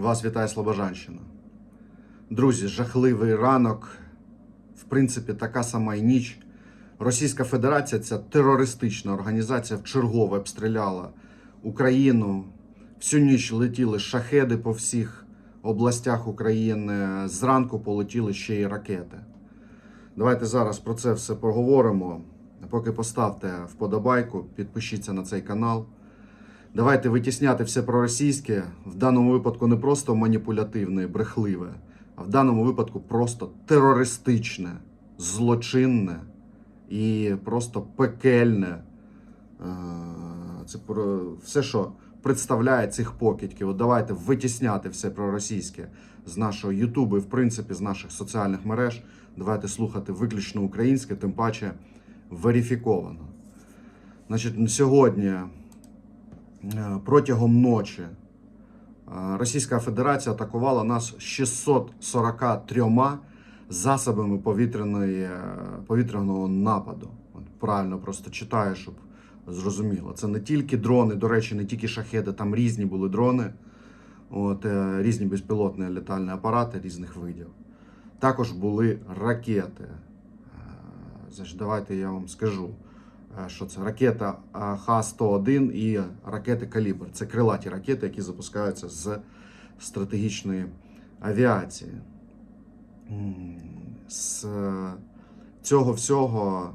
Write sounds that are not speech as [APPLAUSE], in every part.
Вас вітає Слобожанщина. Друзі, жахливий ранок. В принципі, така сама і ніч. Російська Федерація, ця терористична організація, вчергове обстріляла Україну. Всю ніч летіли шахеди по всіх областях України. Зранку полетіли ще й ракети. Давайте зараз про це все поговоримо. Поки поставте вподобайку, підпишіться на цей канал. Давайте витісняти все проросійське, в даному випадку не просто маніпулятивне, брехливе, а в даному випадку просто терористичне, злочинне і просто пекельне. Е, Це про все, що представляє цих покидьків. От давайте витісняти все проросійське з нашого Ютубу і, в принципі, з наших соціальних мереж. Давайте слухати виключно українське, тим паче верифіковано. Значить, сьогодні. Е, протягом ночі е, Російська Федерація атакувала нас 643 засобами повітряної, е, повітряного нападу. Правильно просто читаю, щоб зрозуміло. Це не тільки дрони, до речі, не тільки шахеди, там різні були дрони, от, різні безпілотні літальні апарати різних видів. Також були ракети. Давайте я вам скажу що це ракета е, Х-101 і ракети Калібр. Це крилаті ракети, які запускаються з стратегічної авіації. З е, цього всього,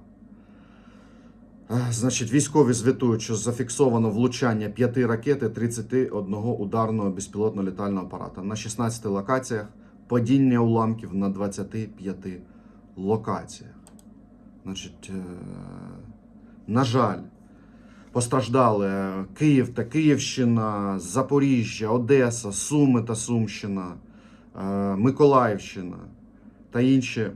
е, значить, військові звітують, що зафіксовано влучання 5 ракет і 31 ударного безпілотного літального апарата на 16 локаціях, падіння уламків на 25 локаціях. Значить, е, на жаль, постраждали Київ та Київщина, Запоріжжя, Одеса, Суми та Сумщина, е, Миколаївщина та інші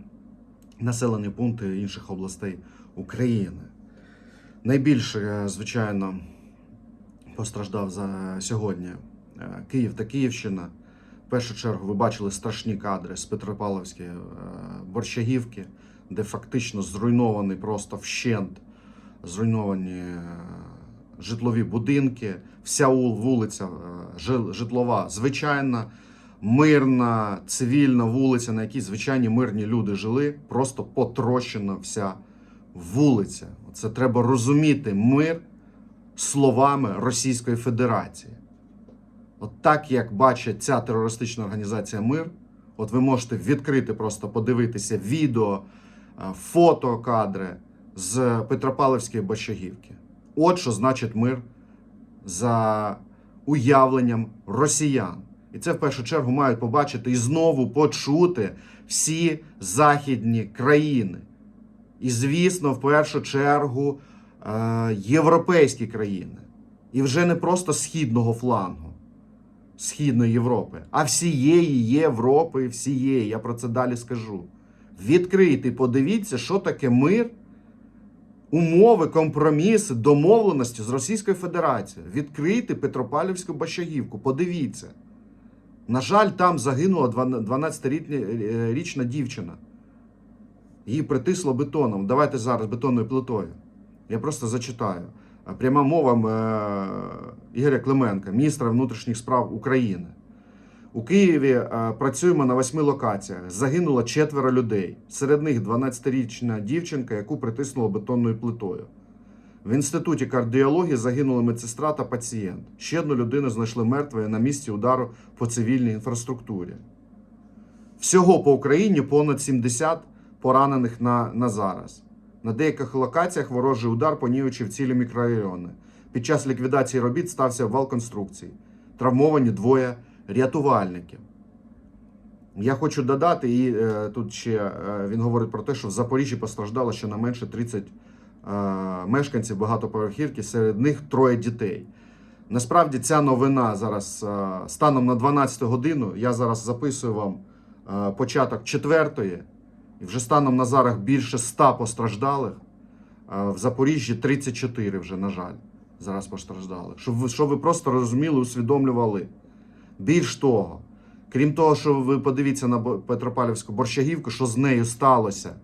населені пункти інших областей України. Найбільше, е, звичайно, постраждав за сьогодні е, Київ та Київщина. В першу чергу ви бачили страшні кадри з Петропавловської Борщагівки, де фактично зруйнований просто вщент зруйновані е, житлові будинки, вся вулиця е, житлова, звичайна, мирна, цивільна вулиця, на якій звичайні мирні люди жили, просто потрощена вся вулиця. Це треба розуміти мир словами Російської Федерації. От так як бачить ця терористична організація мир, от ви можете відкрити, просто подивитися відео, е, фото, кадри з Петропавлівської Борщагівки. От що значить мир за уявленням росіян. І це в першу чергу мають побачити і знову почути всі західні країни. І, звісно, в першу чергу е, європейські країни. І вже не просто східного флангу, Східної Європи, а всієї Європи, всієї. Я про це далі скажу. Відкрийте, подивіться, що таке мир, умови, компроміси, домовленості з Російською Федерацією. Відкрийте Петропавлівську Бащагівку, подивіться. На жаль, там загинула 12-річна дівчина. Її притисло бетоном. Давайте зараз бетонною плитою. Я просто зачитаю. Пряма мова е, Ігоря Клименка, міністра внутрішніх справ України. У Києві е, працюємо на восьми локаціях. Загинуло четверо людей. Серед них 12-річна дівчинка, яку притиснуло бетонною плитою. В інституті кардіології загинула медсестра та пацієнт. Ще одну людину знайшли мертвою на місці удару по цивільній інфраструктурі. Всього по Україні понад 70 поранених на, на зараз. На деяких локаціях ворожий удар понівечив цілі мікрорайони. Під час ліквідації робіт стався вал конструкцій. Травмовані двоє рятувальників. Я хочу додати, і е, тут ще е, він говорить про те, що в Запоріжжі постраждало щонайменше 30 е, мешканців багатоповерхівки, серед них троє дітей. Насправді ця новина зараз е, станом на 12 годину. Я зараз записую вам е, початок четвертої, і вже станом на зараз більше 100 постраждалих. Е, В Запоріжжі 34 вже, на жаль, зараз постраждали. Щоб ви, щоб ви просто розуміли, усвідомлювали. Більш того, крім того, що ви подивіться на Петропавлівську борщагівку, що з нею сталося,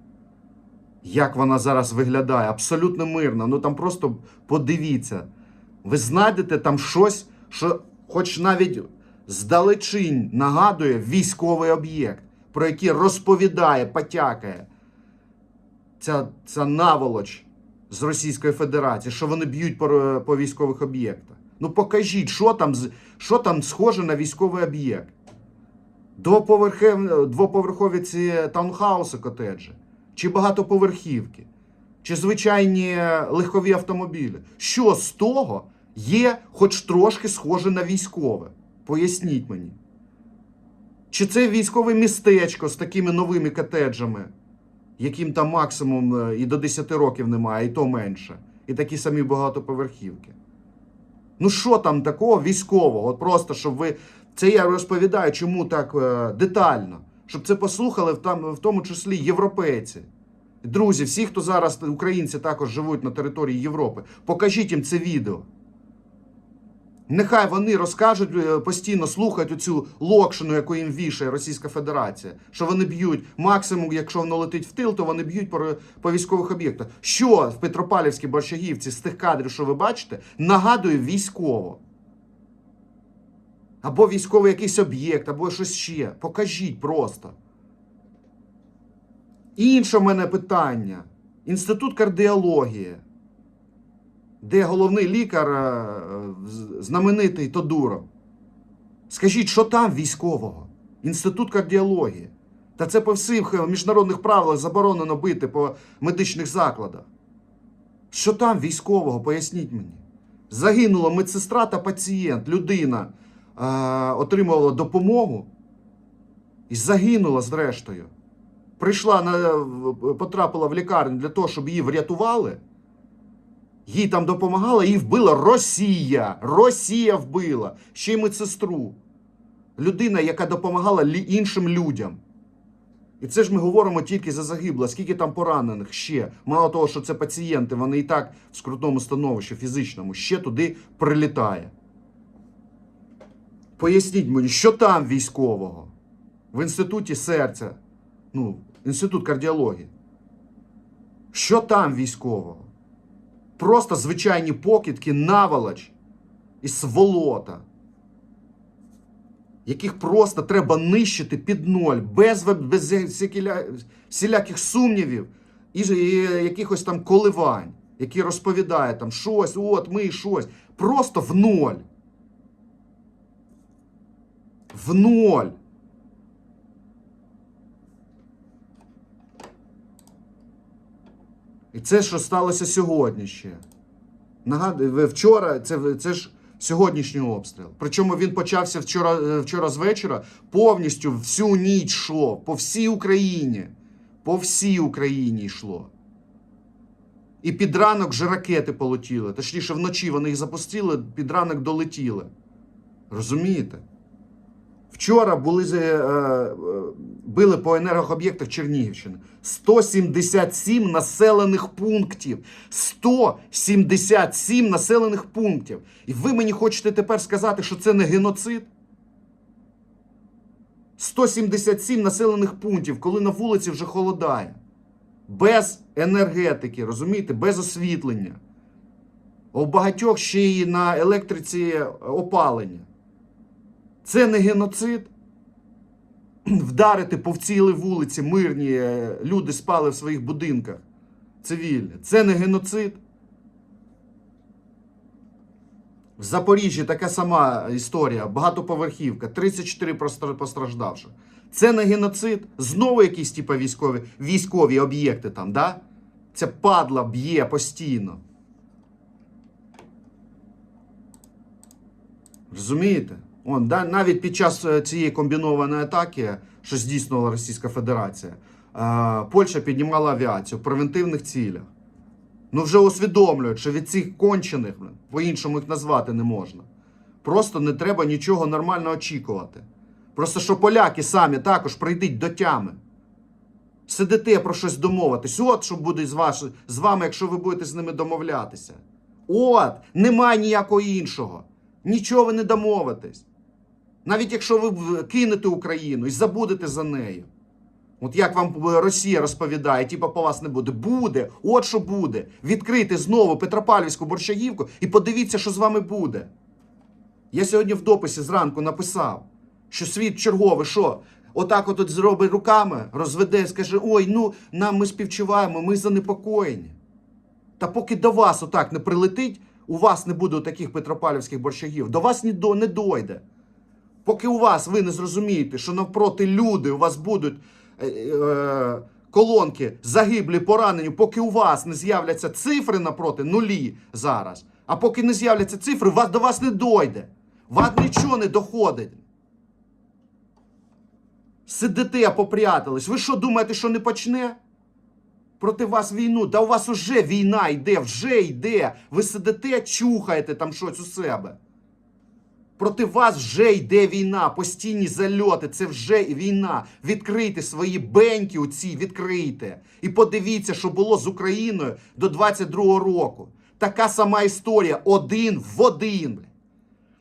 як вона зараз виглядає, абсолютно мирно. Ну там просто подивіться. Ви знайдете там щось, що хоч навіть здалечінь нагадує військовий об'єкт, про який розповідає, потякає ця, ця наволоч з Російської Федерації, що вони б'ють по, по військових об'єктах. Ну покажіть, що там, що там схоже на військовий об'єкт. Двоповерхові ці таунхауси котеджі, чи багатоповерхівки, чи звичайні легкові автомобілі. Що з того є хоч трошки схоже на військове? Поясніть мені. Чи це військове містечко з такими новими котеджами, яким там максимум е, і до 10 років немає, і то менше, і такі самі багатоповерхівки? Ну що там такого військового? От просто щоб ви. Це я розповідаю, чому так е, детально, щоб це послухали в, там, в тому числі європейці. Друзі, всі, хто зараз українці також живуть на території Європи, покажіть їм це відео. Нехай вони розкажуть е, постійно, слухають оцю локшину, яку їм вішає Російська Федерація. Що вони б'ють максимум, якщо воно летить в тил, то вони б'ють по, по військових об'єктах. Що в Петропавлівській Борщагівці з тих кадрів, що ви бачите, нагадує військово. Або військовий якийсь об'єкт, або щось ще. Покажіть просто. Інше в мене питання. Інститут кардіології, де головний лікар е, знаменитий Тодуров. Скажіть, що там військового? Інститут кардіології. Та це по всіх е, міжнародних правилах заборонено бити по медичних закладах. Що там військового? Поясніть мені. Загинула медсестра та пацієнт, людина е, отримувала допомогу і загинула зрештою. Прийшла на, потрапила в лікарню для того, щоб її врятували. Їй там допомагала, її вбила Росія. Росія вбила ще й медсестру. Людина, яка допомагала іншим людям. І це ж ми говоримо тільки за загиблих, скільки там поранених ще. Мало того, що це пацієнти, вони і так в скрутному становищі фізичному, ще туди прилітає. Поясніть мені, що там військового? В інституті серця, ну, інститут кардіології. Що там військового? Просто звичайні покидки, наволоч і сволота, яких просто треба нищити під ноль, без, без всіляких сумнівів і, і якихось там коливань, які розповідають там щось, от ми щось. Просто в ноль. В ноль. І це, що сталося сьогодні ще. Нагадую, вчора, це, це ж сьогоднішній обстріл. Причому він почався вчора, е, вчора з вечора, повністю всю ніч йшов, по всій Україні. По всій Україні йшло. І під ранок вже ракети полетіли. Точніше, вночі вони їх запустили, під ранок долетіли. Розумієте? Вчора були, е, е, били по енергооб'єктах Чернігівщини. 177 населених пунктів. 177 населених пунктів. І ви мені хочете тепер сказати, що це не геноцид? 177 населених пунктів, коли на вулиці вже холодає. Без енергетики, розумієте, без освітлення. У багатьох ще й на електриці опалення. Це не геноцид. [CLEARS THROAT] Вдарити по цілій вулиці мирні е, люди спали в своїх будинках цивільні. Це не геноцид. В Запоріжжі така сама історія, багатоповерхівка, 34 постраждавших. Це не геноцид. Знову якісь типу, військові, військові об'єкти там, да? Ця падла б'є постійно. Розумієте? Он, да, навіть під час е, цієї комбінованої атаки, що здійснювала Російська Федерація, е, Польща піднімала авіацію в превентивних цілях. Ну вже усвідомлюють, що від цих кончених, по-іншому їх назвати не можна. Просто не треба нічого нормально очікувати. Просто що поляки самі також прийдуть до тями. Сидите про щось домовитись. От що буде з, ваш, з вами, якщо ви будете з ними домовлятися. От, немає ніякого іншого. Нічого ви не домовитесь. Навіть якщо ви кинете Україну і забудете за нею. От як вам Росія розповідає, типа по вас не буде. Буде, от що буде. Відкрийте знову Петропавлівську борщагівку і подивіться, що з вами буде. Я сьогодні в дописі зранку написав, що світ черговий, що отак от зробить руками, розведе, скаже: ой, ну нам ми співчуваємо, ми занепокоєні. Та поки до вас отак не прилетить, у вас не буде таких петропавлівських борщагів, до вас не дойде. Поки у вас ви не зрозумієте, що навпроти люди у вас будуть е, е, колонки загиблі, поранені, поки у вас не з'являться цифри напроти нулі зараз. А поки не з'являться цифри, вас до вас не дойде. Вас нічого не доходить. Сидите, попрятались. Ви що думаєте, що не почне? Проти вас війну. Да у вас уже війна йде, вже йде. Ви сидите, чухаєте там щось у себе. Проти вас вже йде війна, постійні зальоти, це вже війна. Відкрийте свої беньки оці, відкрийте. І подивіться, що було з Україною до 22-го року. Така сама історія, один в один.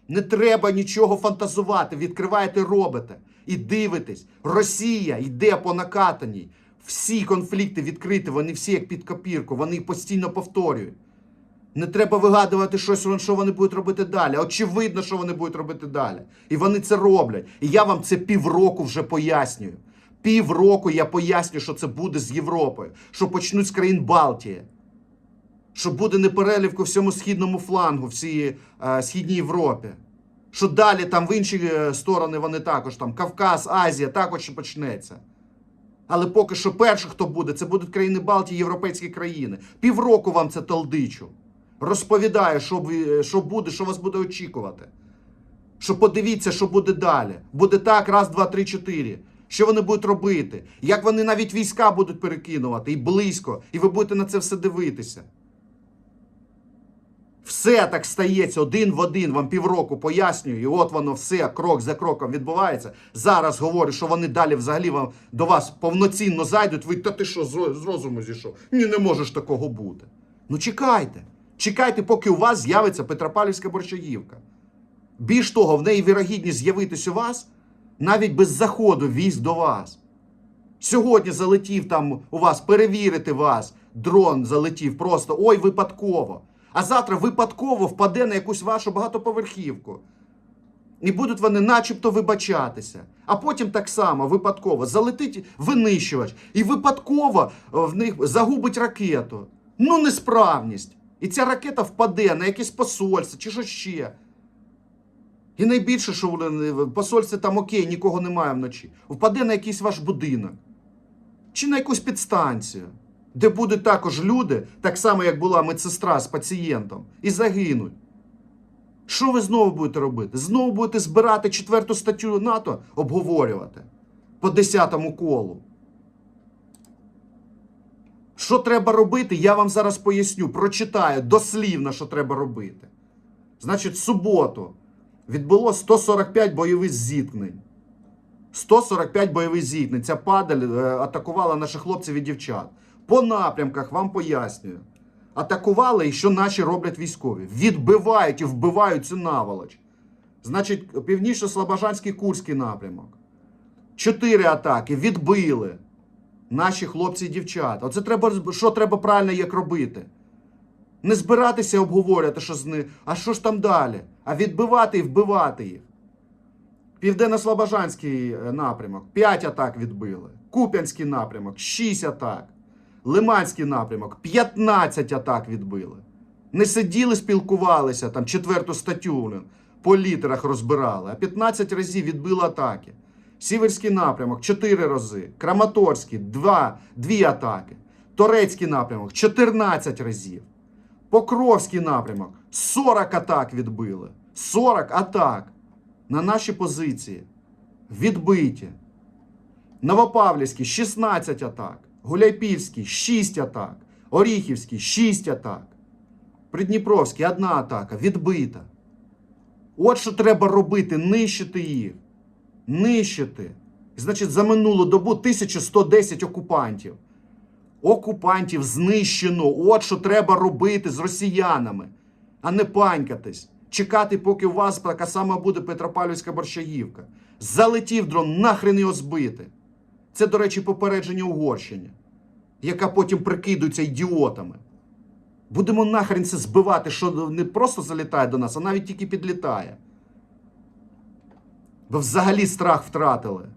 Не треба нічого фантазувати. Відкриваєте, робите. І дивитесь, Росія йде по накатаній. Всі конфлікти відкриті, вони всі як під копірку, вони постійно повторюють. Не треба вигадувати щось, що вони будуть робити далі. Очевидно, що вони будуть робити далі. І вони це роблять. І я вам це півроку вже пояснюю. Півроку я пояснюю, що це буде з Європою, що почнуть з країн Балтії, що буде неперелів по всьому східному флангу, всій е, східній Європі. Що далі там в інші е, сторони вони також, там Кавказ, Азія також почнеться. Але поки що перше, хто буде, це будуть країни Балтії, європейські країни. Півроку вам це толдичу. Розповідаю, що, що буде, що вас буде очікувати. Що подивіться, що буде далі. Буде так, раз, два, три, чотири. Що вони будуть робити? Як вони навіть війська будуть перекинувати і близько, і ви будете на це все дивитися. Все так стається один в один, вам півроку пояснюю, і от воно все крок за кроком відбувається. Зараз говорю, що вони далі взагалі вам до вас повноцінно зайдуть. Ви та ти що з розуму зійшов? Ні, не може ж такого бути. Ну чекайте. Чекайте, поки у вас з'явиться Петропавлівська борщагівка. Більш того, в неї вірогідність з'явитись у вас навіть без заходу військ до вас. Сьогодні залетів там у вас перевірити вас. Дрон залетів просто ой, випадково. А завтра випадково впаде на якусь вашу багатоповерхівку. І будуть вони начебто вибачатися. А потім так само випадково залетить винищувач і випадково в них загубить ракету. Ну, несправність. І ця ракета впаде на якесь посольство чи що ще. І найбільше, що посольстві там окей, нікого немає вночі. Впаде на якийсь ваш будинок чи на якусь підстанцію, де будуть також люди, так само як була медсестра з пацієнтом, і загинуть. Що ви знову будете робити? Знову будете збирати четверту статтю НАТО, обговорювати по 10-му колу. Що треба робити, я вам зараз поясню. Прочитаю дослівно, що треба робити. Значить, в суботу відбуло 145 бойових зіткнень. 145 бойових зіткнень. Ця падаль е, атакувала наших хлопців і дівчат. По напрямках вам пояснюю. Атакували і що наші роблять військові. Відбивають і вбивають цю наволоч. Значить, північно-слобожанський Курський напрямок. Чотири атаки відбили наші хлопці і дівчата. Оце треба, що треба правильно як робити. Не збиратися обговорювати, що з них, а що ж там далі? А відбивати і вбивати їх. Південно-Слобожанський е, напрямок 5 атак відбили. Куп'янський напрямок 6 атак. Лиманський напрямок 15 атак відбили. Не сиділи, спілкувалися там четверту статтю по літерах розбирали, а 15 разів відбили атаки. Сіверський напрямок 4 рази. Краматорський 2, 2 атаки. Торецький напрямок 14 разів. Покровський напрямок 40 атак відбили. 40 атак на наші позиції. Відбиті. Новопавлівський 16 атак. Гуляйпільський 6 атак. Оріхівський 6 атак. Придніпровський одна атака. Відбита. От що треба робити: нищити їх. Нищити. Значить, за минулу добу 1110 окупантів. Окупантів знищено. От що треба робити з росіянами, а не панькатись. Чекати, поки у вас така сама буде Петропавлівська борщагівка. Залетів дрон, нахрен його збити. Це, до речі, попередження Угорщині, яка потім прикидується ідіотами. Будемо нахрен це збивати, що не просто залітає до нас, а навіть тільки підлітає. Бо взагалі страх втратили.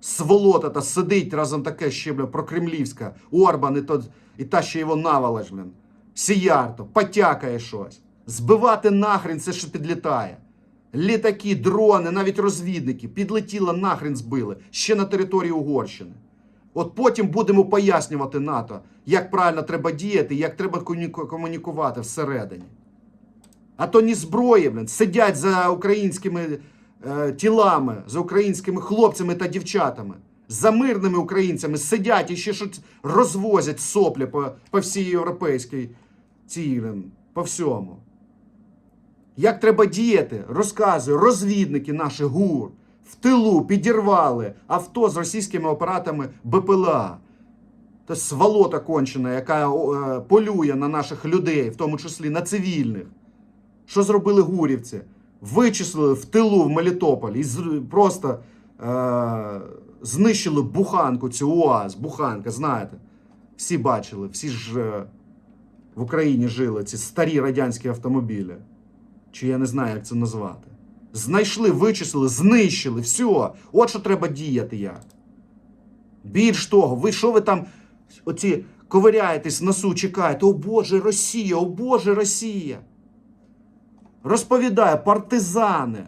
Сволота та сидить разом таке ще, бля, прокремлівська, Орбан і, то, і та ще його навалаж, блін. Сіярто, потякає щось. Збивати нахрен все, що підлітає. Літаки, дрони, навіть розвідники підлетіло нахрен збили ще на території Угорщини. От потім будемо пояснювати НАТО, як правильно треба діяти, як треба комунікувати всередині. А то ні зброї, блін, сидять за українськими е, тілами, за українськими хлопцями та дівчатами, за мирними українцями сидять і ще щось розвозять соплі по, по всій європейській цій, блін, по всьому. Як треба діяти? Розказую, розвідники наші ГУР в тилу підірвали авто з російськими апаратами БПЛА. Це сволота кончена, яка е, полює на наших людей, в тому числі на цивільних. Що зробили гурівці? Вичислили в тилу в Мелітополі і просто е, знищили буханку, цю УАЗ, буханка, знаєте. Всі бачили, всі ж е, в Україні жили ці старі радянські автомобілі. Чи я не знаю, як це назвати. Знайшли, вичислили, знищили, все. От що треба діяти як. Більш того, ви що ви там оці ковиряєтесь в носу, чекаєте, о Боже, Росія, о Боже, Росія. Розповідає партизани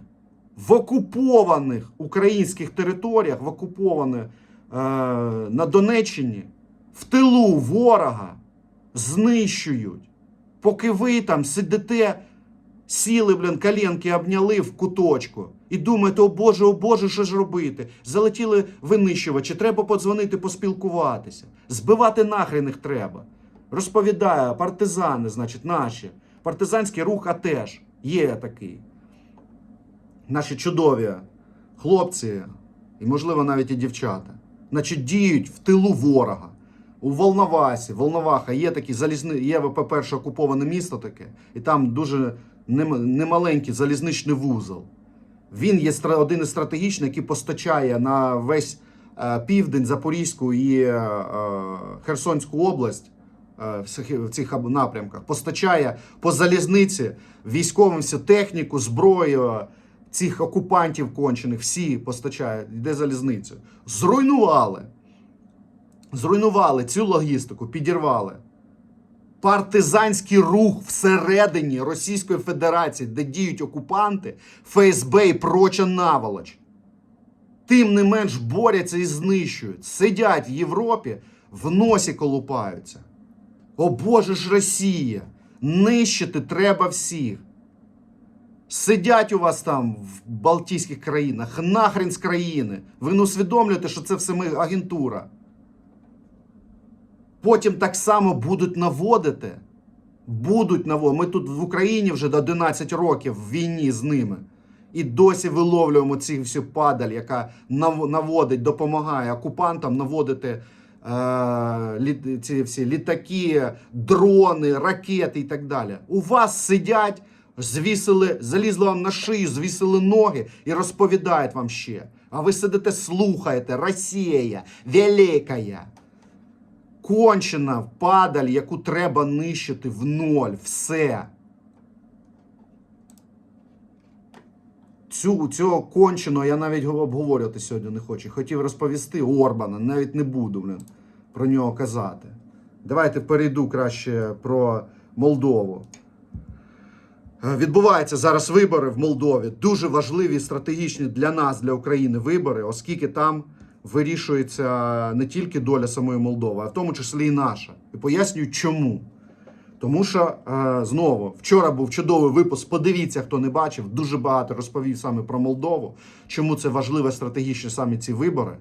в окупованих українських територіях, в окупованих е, на Донеччині, в тилу ворога знищують. Поки ви там сидите, сіли, блін, коленки обняли в куточку і думаєте, о Боже, о Боже, що ж робити? Залетіли винищувачі, треба подзвонити, поспілкуватися. Збивати нахрен їх треба. Розповідає партизани, значить, наші. Партизанський рух АТЕШ є такий. Наші чудові хлопці, і, можливо, навіть і дівчата, значить, діють в тилу ворога. У Волновасі, Волноваха є такі залізни, є, по-перше, окуповане місто таке, і там дуже немаленький залізничний вузол. Він є один із стратегічних, який постачає на весь е, південь, Запорізьку і е, е, Херсонську область в цих- в цих напрямках, постачає по залізниці військовим всю техніку, зброю цих окупантів кончених, всі постачають, йде залізницею. Зруйнували. Зруйнували цю логістику, підірвали. Партизанський рух всередині Російської Федерації, де діють окупанти, ФСБ і проча наволоч. Тим не менш борються і знищують. Сидять в Європі, в носі колупаються. О Боже ж Росія! Нищити треба всіх. Сидять у вас там в Балтійських країнах, нахрен з країни. Ви не усвідомлюєте, що це все ми агентура. Потім так само будуть наводити. Будуть наводити. Ми тут в Україні вже до 11 років в війні з ними. І досі виловлюємо ці всю падаль, яка наводить, допомагає окупантам наводити е, ці всі літаки, дрони, ракети і так далі. У вас сидять, звісили, залізли вам на шию, звісили ноги і розповідають вам ще. А ви сидите, слухаєте, Росія, великая кончена падаль, яку треба нищити в ноль. Все. Цю, цього конченого я навіть го- обговорювати сьогодні не хочу. Хотів розповісти Орбана, навіть не буду блин, про нього казати. Давайте перейду краще про Молдову. Е, Відбуваються зараз вибори в Молдові. Дуже важливі, стратегічні для нас, для України вибори, оскільки там вирішується не тільки доля самої Молдови, а в тому числі і наша. І пояснюю, чому. Тому що е, знову вчора був чудовий випуск. Подивіться, хто не бачив. Дуже багато розповів саме про Молдову, чому це важливо стратегічно саме ці вибори,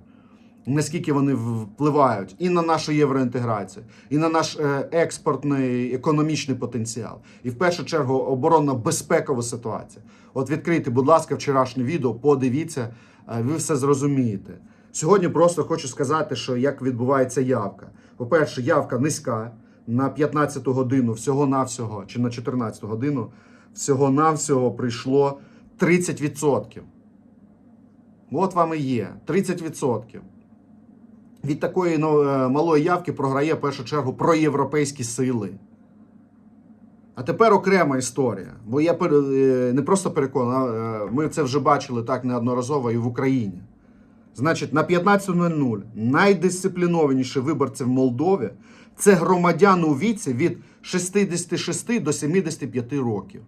наскільки вони впливають і на нашу євроінтеграцію, і на наш е, експортний економічний потенціал, і в першу чергу оборонно-безпекова ситуація. От відкрийте, будь ласка, вчорашнє відео, подивіться, е, ви все зрозумієте. Сьогодні просто хочу сказати, що як відбувається явка. По-перше, явка низька на 15 годину всього-навсього, чи на 14 годину всього-навсього прийшло 30%. От вам і є 30%. Від такої ну, е, малої явки програє в першу чергу проєвропейські сили. А тепер окрема історія. Бо я е, не просто переконаний, е, ми це вже бачили так неодноразово і в Україні. Значить, на 15.00 найдисциплінованіші виборці в Молдові це громадяни у віці від 66 до 75 років.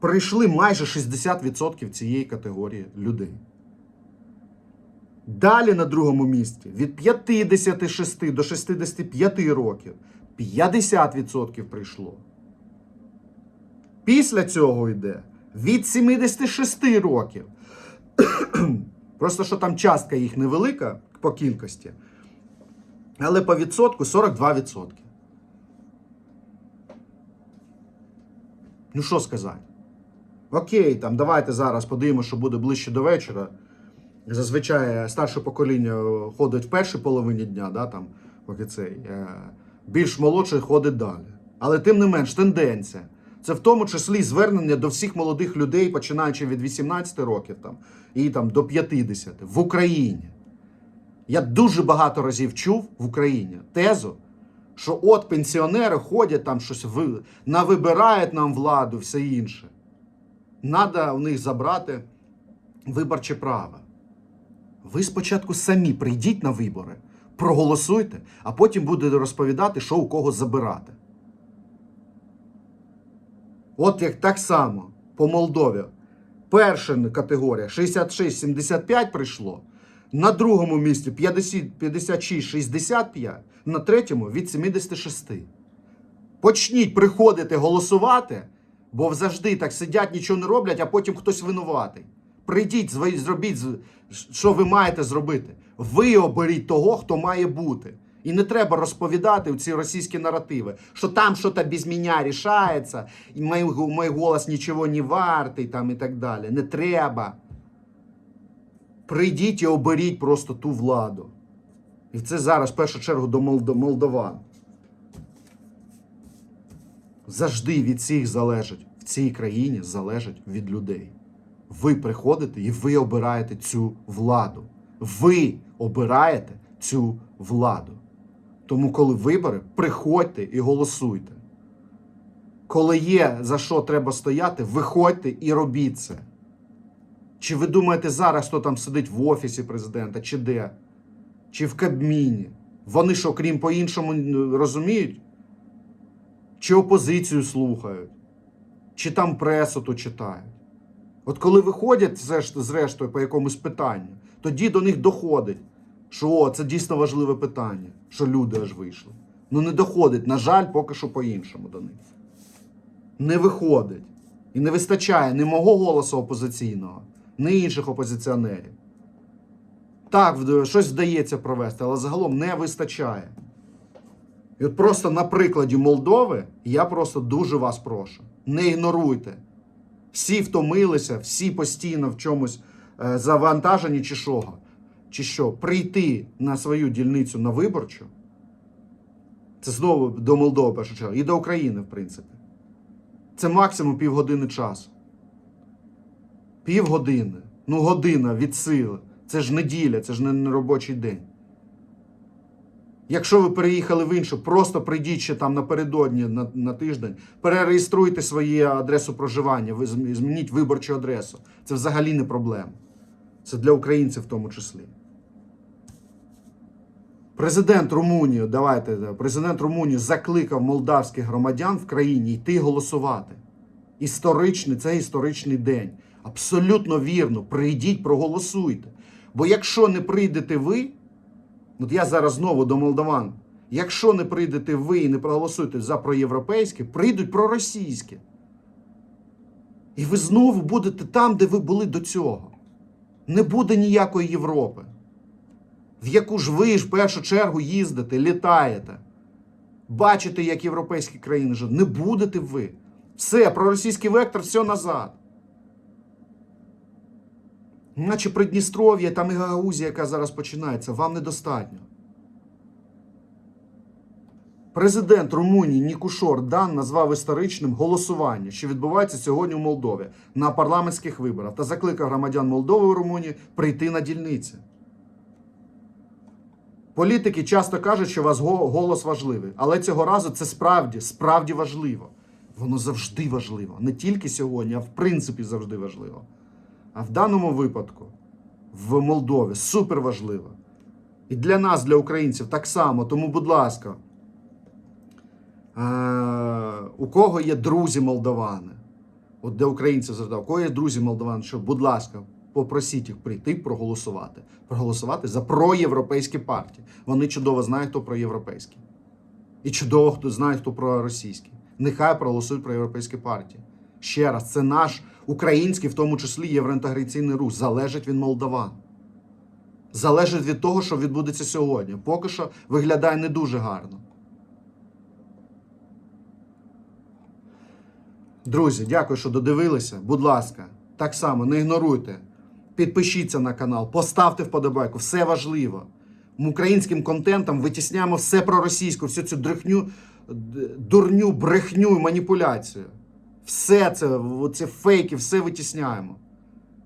Прийшли майже 60% цієї категорії людей. Далі на другому місці від 56 до 65 років 50% прийшло. Після цього йде від 76 років. [CLEARS THROAT] Просто що там частка їх невелика по кількості, але по відсотку 42%. Ну що сказати? Окей, там давайте зараз подивимося, що буде ближче до вечора. Зазвичай старше покоління ходить в першій половині дня, да, там, поки цей, е, більш молодший ходить далі. Але тим не менш, тенденція. Це в тому числі звернення до всіх молодих людей, починаючи від 18 років там, і там, до 50 в Україні. Я дуже багато разів чув в Україні тезу, що от пенсіонери ходять там щось ви, навибирають нам владу, все інше. Надо у них забрати виборче право. Ви спочатку самі прийдіть на вибори, проголосуйте, а потім будете розповідати, що у кого забирати. От як так само по Молдові. Перша категорія 66-75 прийшло, на другому місці 50 56-65, на третьому від 76. Почніть приходити голосувати, бо завжди так сидять, нічого не роблять, а потім хтось винуватий. Прийдіть, зробіть, що ви маєте зробити. Ви оберіть того, хто має бути. І не треба розповідати ці російські наративи, що там щось без мене рішається, і мій голос нічого не вартий, там і так далі. Не треба. Прийдіть і оберіть просто ту владу. І це зараз в першу чергу до молдован. Завжди від всіх залежить в цій країні залежить від людей. Ви приходите і ви обираєте цю владу. Ви обираєте цю владу. Тому, коли вибори, приходьте і голосуйте. Коли є за що треба стояти, виходьте і робіть це. Чи ви думаєте зараз, хто там сидить в офісі президента, чи де? Чи в Кабміні? Вони що, крім по-іншому розуміють? Чи опозицію слухають? Чи там пресу то читають? От коли виходять зрештою по якомусь питанню, тоді до них доходить, що о, це дійсно важливе питання, що люди аж вийшли. Ну не доходить, на жаль, поки що по-іншому до них. Не виходить. І не вистачає ні мого голосу опозиційного, ні інших опозиціонерів. Так, щось вдається провести, але загалом не вистачає. І от просто на прикладі Молдови я просто дуже вас прошу. Не ігноруйте. Всі втомилися, всі постійно в чомусь е, завантажені чи що. Чи що, прийти на свою дільницю на виборчу. Це знову до Молдови, першу чергу, і до України, в принципі. Це максимум півгодини часу. Півгодини. Ну, година від сили. Це ж неділя, це ж не робочий день. Якщо ви переїхали в іншу, просто прийдіть ще там напередодні на, на тиждень, перереєструйте свою адресу проживання, ви змініть виборчу адресу. Це взагалі не проблема. Це для українців в тому числі. Президент Румунії, давайте, президент Румунії закликав молдавських громадян в країні йти голосувати. Історичний, це історичний день. Абсолютно вірно. Прийдіть, проголосуйте. Бо якщо не прийдете ви, От я зараз знову до молдаван. Якщо не прийдете ви і не проголосуєте за проєвропейське, прийдуть проросійське. І ви знову будете там, де ви були до цього. Не буде ніякої Європи, в яку ж ви ж в першу чергу їздите, літаєте. Бачите, як європейські країни живуть. Не будете ви. Все, проросійський вектор, все назад. Наче Придністров'я, там і Гагаузія, яка зараз починається, вам недостатньо. Президент Румунії Нікушор Дан назвав історичним голосування, що відбувається сьогодні у Молдові на парламентських виборах, та закликав громадян Молдови і Румунії прийти на дільниці. Політики часто кажуть, що вас голос важливий, але цього разу це справді, справді важливо. Воно завжди важливо. Не тільки сьогодні, а в принципі завжди важливо. А в даному випадку в Молдові супер важливо. І для нас, для українців, так само. Тому, будь ласка, е- у кого є друзі молдавани? От де українці задав, у кого є друзі молдавани, що, будь ласка, попросіть їх прийти проголосувати. Проголосувати за проєвропейські партії. Вони чудово знають, хто проєвропейський. І чудово хто знає, хто проросійський. Нехай проголосують про європейські партії. Ще раз, це наш український, в тому числі євроінтеграційний рух. Залежить від молдаван. Залежить від того, що відбудеться сьогодні. Поки що виглядає не дуже гарно. Друзі, дякую, що додивилися. Будь ласка, так само не ігноруйте. Підпишіться на канал, поставте вподобайку, все важливо. Українським контентом витісняємо все про російську, всю цю дрехню, дурню, брехню і маніпуляцію. Все це, ці фейки, все витісняємо.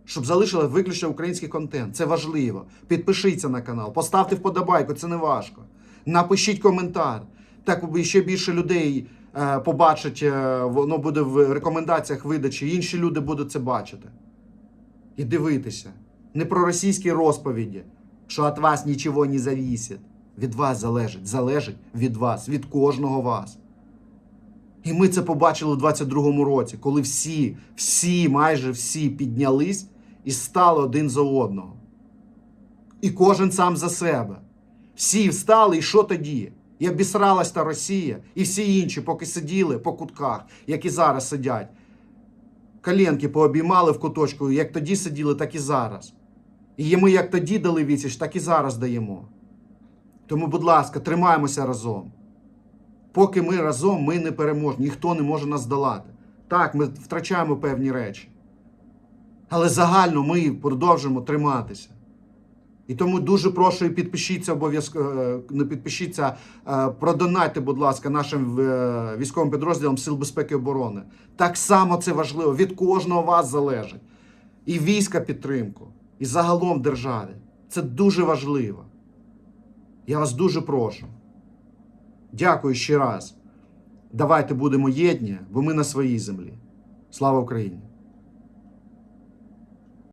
Щоб залишили виключно український контент. Це важливо. Підпишіться на канал, поставте вподобайку, це не важко. Напишіть коментар. Так ще більше людей е, побачать, е, воно буде в рекомендаціях видачі, інші люди будуть це бачити. І дивитися. Не про російські розповіді, що від вас нічого не завісить. Від вас залежить, залежить від вас, від кожного вас. І ми це побачили у 22-му році, коли всі, всі, майже всі піднялись і стали один за одного. І кожен сам за себе. Всі встали, і що тоді? І обісралась та Росія, і всі інші, поки сиділи по кутках, як і зараз сидять. Коленки пообіймали в куточку, як тоді сиділи, так і зараз. І ми як тоді дали відсіч, так і зараз даємо. Тому, будь ласка, тримаємося разом. Поки ми разом, ми не переможні, ніхто не може нас долати. Так, ми втрачаємо певні речі. Але загально ми продовжуємо триматися. І тому дуже прошу і підпишіться обов'язково, е, не підпишіться, е, продонайте, будь ласка, нашим е, військовим підрозділам Сил безпеки і оборони. Так само це важливо. Від кожного вас залежить. І війська підтримку, і загалом державі. Це дуже важливо. Я вас дуже прошу. Дякую ще раз. Давайте будемо єдні, бо ми на своїй землі. Слава Україні!